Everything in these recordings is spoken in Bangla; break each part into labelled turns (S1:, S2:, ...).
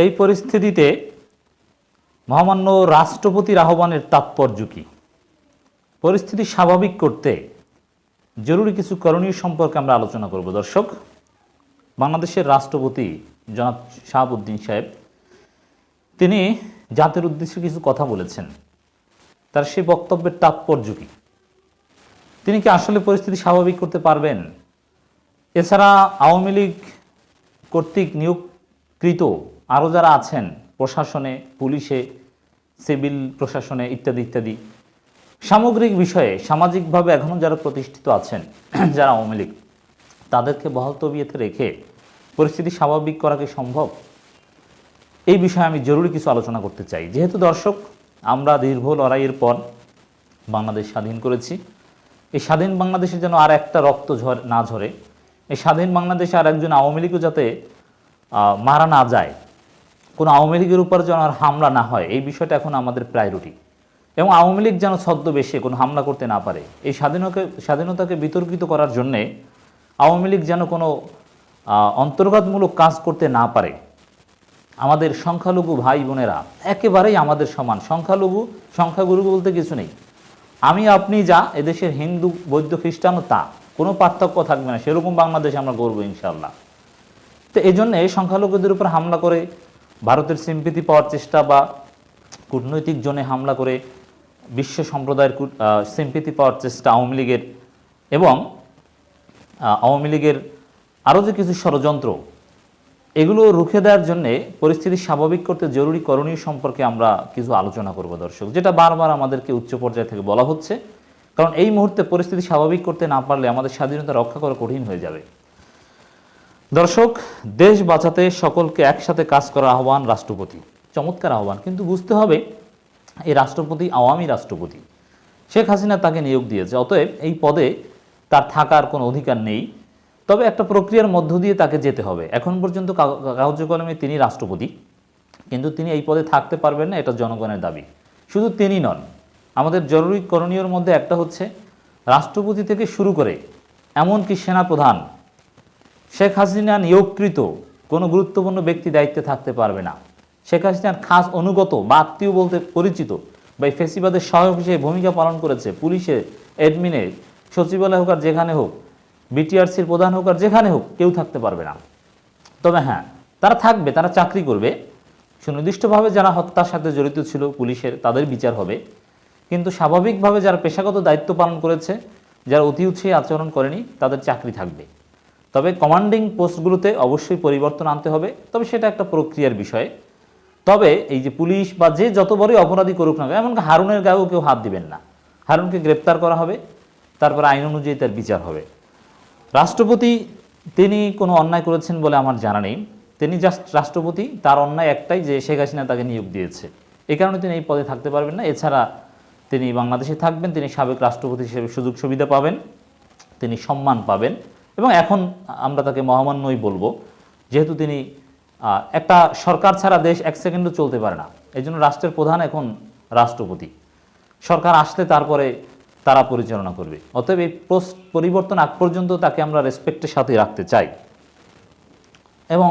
S1: এই পরিস্থিতিতে মহামান্য রাষ্ট্রপতির আহ্বানের তাৎপর্য কী? পরিস্থিতি স্বাভাবিক করতে জরুরি কিছু করণীয় সম্পর্কে আমরা আলোচনা করব, দর্শক। বাংলাদেশের রাষ্ট্রপতি জনাব শাহাবুদ্দিন সাহেব, তিনি জাতির উদ্দেশ্যে কিছু কথা বলেছেন। তার সেই বক্তব্যের তাৎপর্য কী? তিনি কি আসলে পরিস্থিতি স্বাভাবিক করতে পারবেন? এছাড়া আওয়ামী লীগ কর্তৃক নিয়োগকৃত আরও যারা আছেন, প্রশাসনে, পুলিশে, সিভিল প্রশাসনে ইত্যাদি ইত্যাদি, সামগ্রিক বিষয়ে, সামাজিকভাবে এখনও যারা প্রতিষ্ঠিত আছেন, যারা আওয়ামী লীগ, তাদেরকে বহাল তবিয়েতে রেখে পরিস্থিতি স্বাভাবিক করা কি সম্ভব? এই বিষয়ে আমি জরুরি কিছু আলোচনা করতে চাই। যেহেতু দর্শক, আমরা দীর্ঘ লড়াইয়ের পর বাংলাদেশ স্বাধীন করেছি। এই স্বাধীন বাংলাদেশে যেন আর একটা রক্ত ঝর, না ঝরে, এই স্বাধীন বাংলাদেশে আর একজন আওয়ামী লীগও যাতে মারা না যায় কোনো আওয়ামী লীগের উপর যেন আর হামলা না হয়, এই বিষয়টা এখন আমাদের প্রায়োরিটি এবং আওয়ামী লীগ যেন ছদ্মবেশে কোনো হামলা করতে না পারে, এই স্বাধীনকে, স্বাধীনতাকে বিতর্কিত করার জন্যে আওয়ামী লীগ যেন কোনো অন্তর্ঘাতমূলক কাজ করতে না পারে। আমাদের সংখ্যালঘু ভাই বোনেরা একেবারেই আমাদের সমান। সংখ্যালঘু, সংখ্যাগুরু বলতে কিছু নেই। আমি, আপনি যা, এদেশের হিন্দু, বৌদ্ধ, খ্রিস্টানও তা। কোনো পার্থক্য থাকবে না। সেরকম বাংলাদেশে আমরা গর্ব ইনশাল্লাহ তো এই জন্যে সংখ্যালঘুদের উপর হামলা করে ভারতের সিম্পিতি পাওয়ার চেষ্টা বা কূটনৈতিক জোনে হামলা করে বিশ্ব সম্প্রদায়ের সিম্পিতি পাওয়ার চেষ্টা আওয়ামী লীগের এবং আওয়ামী লীগের আরও যে কিছু ষড়যন্ত্র, এগুলো রুখে দেওয়ার জন্যে পরিস্থিতি স্বাভাবিক করতে জরুরি করণীয় সম্পর্কে আমরা কিছু আলোচনা করব, দর্শক। যেটা বারবার আমাদেরকে উচ্চ পর্যায় থেকে বলা হচ্ছে, কারণ এই মুহূর্তে পরিস্থিতি স্বাভাবিক করতে না পারলে আমাদের স্বাধীনতা রক্ষা করা কঠিন হয়ে যাবে। দর্শক, দেশ বাঁচাতে সকলকে একসাথে কাজ করার আহ্বান রাষ্ট্রপতি। চমৎকার আহ্বান, কিন্তু বুঝতে হবে এই রাষ্ট্রপতি আওয়ামী রাষ্ট্রপতি। শেখ হাসিনা তাকে নিয়োগ দিয়েছে, অতএব এই পদে তার থাকার কোনো অধিকার নেই। তবে একটা প্রক্রিয়ার মধ্য দিয়ে তাকে যেতে হবে। এখন পর্যন্ত কাগ- কাগজে কলমে তিনি রাষ্ট্রপতি, কিন্তু তিনি এই পদে থাকতে পারবেন না, এটা জনগণের দাবি। শুধু তিনি নন, আমাদের জরুরি করণীয়র মধ্যে একটা হচ্ছে, রাষ্ট্রপতি থেকে শুরু করে এমনকি সেনাপ্রধান শেখ হাসিনা নিয়োগকৃত কোনো গুরুত্বপূর্ণ ব্যক্তি দায়িত্বে থাকতে পারবে না। শেখ হাসিনার খাস অনুগত বা আত্মীয় বলতে পরিচিত বা ফেসিবাদের সহায়ক হিসেবে ভূমিকা পালন করেছে পুলিশে অ্যাডমিনে, সচিবালয় হোক আর যেখানে হোক, বিটিআরসির প্রধান হোক আর যেখানে হোক, কেউ থাকতে পারবে না। তবে হ্যাঁ তারা থাকবে, তারা চাকরি করবে। সুনির্দিষ্টভাবে যারা হত্যার সাথে জড়িত ছিল পুলিশের, তাদের বিচার হবে। কিন্তু স্বাভাবিকভাবে যারা পেশাগত দায়িত্ব পালন করেছে, যারা অতি উৎসাহী আচরণ করেনি, তাদের চাকরি থাকবে। তবে কমান্ডিং পোস্টগুলোতে অবশ্যই পরিবর্তন আনতে হবে। তবে সেটা একটা প্রক্রিয়ার বিষয়। তবে এই যে পুলিশ বা যে যত বড়ই অপরাধী করুক না এমনকি হারুনের গায়েও কেউ হাত দিবেন না। হারুনকে গ্রেপ্তার করা হবে, তারপর আইন অনুযায়ী তার বিচার হবে। রাষ্ট্রপতি, তিনি কোনো অন্যায় করেছেন বলে আমার জানা নেই। তিনি জাস্ট রাষ্ট্রপতি, তার অন্যায় একটাই যে শেখ হাসিনা তাকে নিয়োগ দিয়েছে। এ কারণে তিনি এই পদে থাকতে পারবেন না। এছাড়া তিনি বাংলাদেশে থাকবেন, তিনি সাবেক রাষ্ট্রপতি হিসেবে সুযোগ সুবিধা পাবেন, তিনি সম্মান পাবেন। এবং এখন আমরা তাকে মহামান্যই বলব, যেহেতু তিনি একটা সরকার ছাড়া দেশ এক সেকেন্ডও চলতে পারে না। এই জন্য রাষ্ট্রের প্রধান এখন রাষ্ট্রপতি। সরকার আসলে তারপরে তারা পরিচালনা করবে। অতএব এই পরিবর্তন আগ পর্যন্ত তাকে আমরা রেসপেক্টের সাথে রাখতে চাই। এবং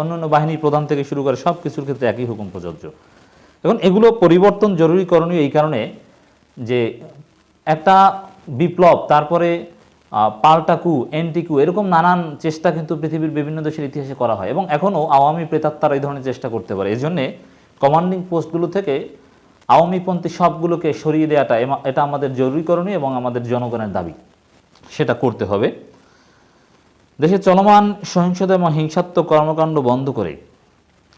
S1: অন্যান্য বাহিনীর প্রধান থেকে শুরু করে সব কিছুর ক্ষেত্রে একই হুকুম প্রযোজ্য। এখন এগুলো পরিবর্তন জরুরি করণীয় এই কারণে যে একটা বিপ্লব, তারপরে পাল্টাকু, এন্টিকু, এরকম নানান চেষ্টা কিন্তু পৃথিবীর বিভিন্ন দেশের ইতিহাসে করা হয় এবং এখনও আওয়ামী প্রেতাত্মারা এই ধরনের চেষ্টা করতে পারে। এই জন্যে কমান্ডিং পোস্টগুলো থেকে আওয়ামীপন্থী সবগুলোকে সরিয়ে দেওয়াটা এটা আমাদের জরুরি করণীয় এবং আমাদের জনগণের দাবি। সেটা করতে হবে। দেশে চলমান সহিংসতা এবং হিংসাত্মক কর্মকাণ্ড বন্ধ করে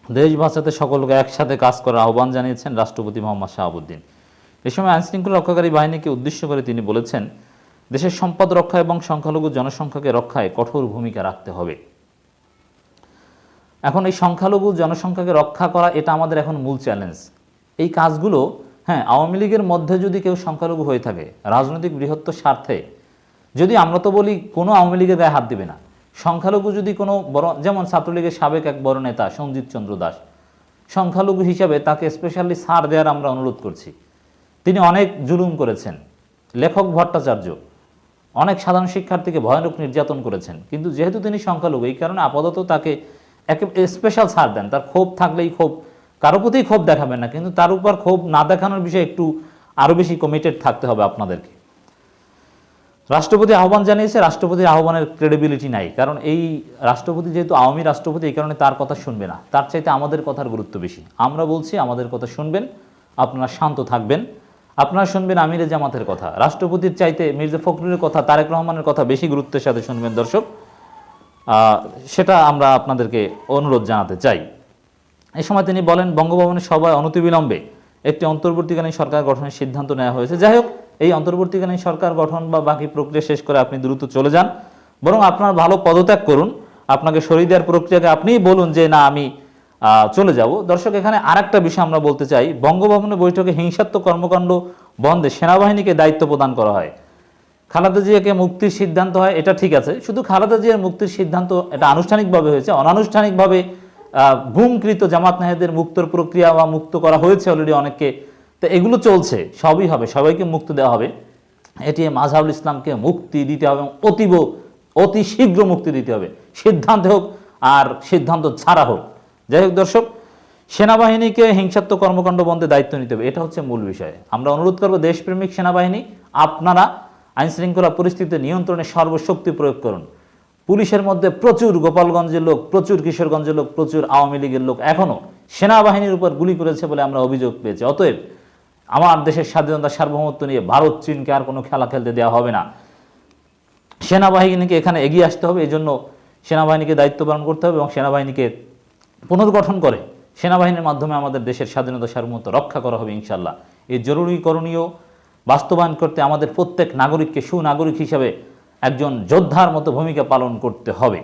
S1: দেশ বাঁচাতে সকলকে একসাথে কাজ করার আহ্বান জানিয়েছেন রাষ্ট্রপতি মোহাম্মদ শাহাবুদ্দিন। এ সময় আইনশৃঙ্খলা রক্ষাকারী বাহিনীকে উদ্দেশ্য করে তিনি বলেছেন দেশের সম্পদ রক্ষা এবং সংখ্যালঘু জনসংখ্যাকে রক্ষায় কঠোর ভূমিকা রাখতে হবে। এখন এই সংখ্যালঘু জনসংখ্যাকে রক্ষা করা এটা আমাদের এখন মূল চ্যালেঞ্জ এই কাজগুলো হ্যাঁ আওয়ামী লীগের মধ্যে যদি কেউ সংখ্যালঘু হয়ে থাকে, রাজনৈতিক বৃহত্তর স্বার্থে, যদি আমরা তো বলি কোনো আওয়ামী লীগের গায়ে হাত দিবে না। সংখ্যালঘু যদি কোনো বড়, যেমন ছাত্রলীগের সাবেক এক বড় নেতা সঞ্জিত চন্দ্র দাস, সংখ্যালঘু হিসাবে তাকে স্পেশালি সার দেওয়ার আমরা অনুরোধ করছি। তিনি অনেক জুলুম করেছেন। লেখক ভট্টাচার্য অনেক সাধারণ শিক্ষার্থীকে ভয়ানক নির্যাতন করেছেন। কিন্তু যেহেতু তিনি সংখ্যালঘু, এই কারণে আপাতত তাকে একে স্পেশাল ছাড় দেন। তার ক্ষোভ থাকলেই ক্ষোভ কারও প্রতিই ক্ষোভ দেখাবেন না। কিন্তু তার উপর ক্ষোভ না দেখানোর বিষয়ে একটু আরও বেশি কমিটেড থাকতে হবে আপনাদেরকে। রাষ্ট্রপতি আহ্বান জানিয়েছে, রাষ্ট্রপতির আহ্বানের ক্রেডিবিলিটি নাই। কারণ এই রাষ্ট্রপতি যেহেতু আওয়ামী রাষ্ট্রপতি, এই কারণে তার কথা শুনবে না। তার চাইতে আমাদের কথার গুরুত্ব বেশি। আমরা বলছি, আমাদের কথা শুনবেন, আপনারা শান্ত থাকবেন। আপনারা শুনবেন আমিরে জামাতের কথা। রাষ্ট্রপতির চাইতে মির্জা ফখরুলের কথা, তারেক রহমানের কথা বেশি গুরুত্বের সাথে শুনবেন দর্শক। সেটা আমরা আপনাদেরকে অনুরোধ জানাতে চাই। এই সময় তিনি বলেন, বঙ্গভবনের সভায় অনতিবিলম্বে একটি অন্তর্বর্তীকালীন সরকার গঠনের সিদ্ধান্ত নেওয়া হয়েছে। যাই হোক, এই অন্তর্বর্তীকালীন সরকার গঠন বা বাকি প্রক্রিয়া শেষ করে আপনি দ্রুত চলে যান। বরং আপনার ভালো পদত্যাগ করুন। আপনাকে সরিয়ে দেওয়ার প্রক্রিয়াকে আপনিই বলুন যে, না, আমি চলে যাব। দর্শক, এখানে আরেকটা বিষয় আমরা বলতে চাই। বঙ্গভবনের বৈঠকে হিংসাত্মক কর্মকাণ্ড বন্ধে সেনাবাহিনীকে দায়িত্ব প্রদান করা হয়। খালেদা জিয়াকে মুক্তির সিদ্ধান্ত হয়, এটা ঠিক আছে। শুধু খালেদা জিয়ার মুক্তির সিদ্ধান্ত এটা আনুষ্ঠানিকভাবে হয়েছে। অনানুষ্ঠানিকভাবে গুমকৃত জামাত নাহেদের মুক্তর প্রক্রিয়া বা মুক্ত করা হয়েছে অলরেডি অনেককে। তো এগুলো চলছে, সবই হবে, সবাইকে মুক্ত দেওয়া হবে। এটি মাজহাবুল ইসলামকে মুক্তি দিতে হবে এবং অতীব, অতি শীঘ্র মুক্তি দিতে হবে। সিদ্ধান্ত হোক আর সিদ্ধান্ত ছাড়া হোক। যাই হোক দর্শক, সেনাবাহিনীকে হিংসাত্মক কর্মকাণ্ড বন্ধে দায়িত্ব নিতে হবে, এটা হচ্ছে মূল বিষয়। আমরা অনুরোধ করব দেশপ্রেমিক সেনাবাহিনী, আপনারা আইন শৃঙ্খলা পরিস্থিতি নিয়ন্ত্রণে সর্বশক্তি প্রয়োগ করুন। পুলিশের মধ্যে প্রচুর গোপালগঞ্জের লোক, প্রচুর কিশোরগঞ্জের লোক, প্রচুর আওয়ামী লীগের লোক এখনও সেনাবাহিনীর উপর গুলি করেছে বলে আমরা অভিযোগ পেয়েছি। অতএব আমার দেশের স্বাধীনতা সার্বভৌমত্ব নিয়ে ভারত, চীনকে আর কোনো খেলা খেলতে দেওয়া হবে না। সেনাবাহিনীকে এখানে এগিয়ে আসতে হবে এই জন্য সেনাবাহিনীকে দায়িত্ব পালন করতে হবে এবং সেনাবাহিনীকে পুনর্গঠন করে, সেনাবাহিনীর মাধ্যমে আমাদের দেশের স্বাধীনতা সার্বভৌমত্ব রক্ষা করা হবে ইনশাল্লাহ এই জরুরি করণীয় বাস্তবায়ন করতে আমাদের প্রত্যেক নাগরিককে সুনাগরিক হিসাবে একজন যোদ্ধার মতো ভূমিকা পালন করতে হবে।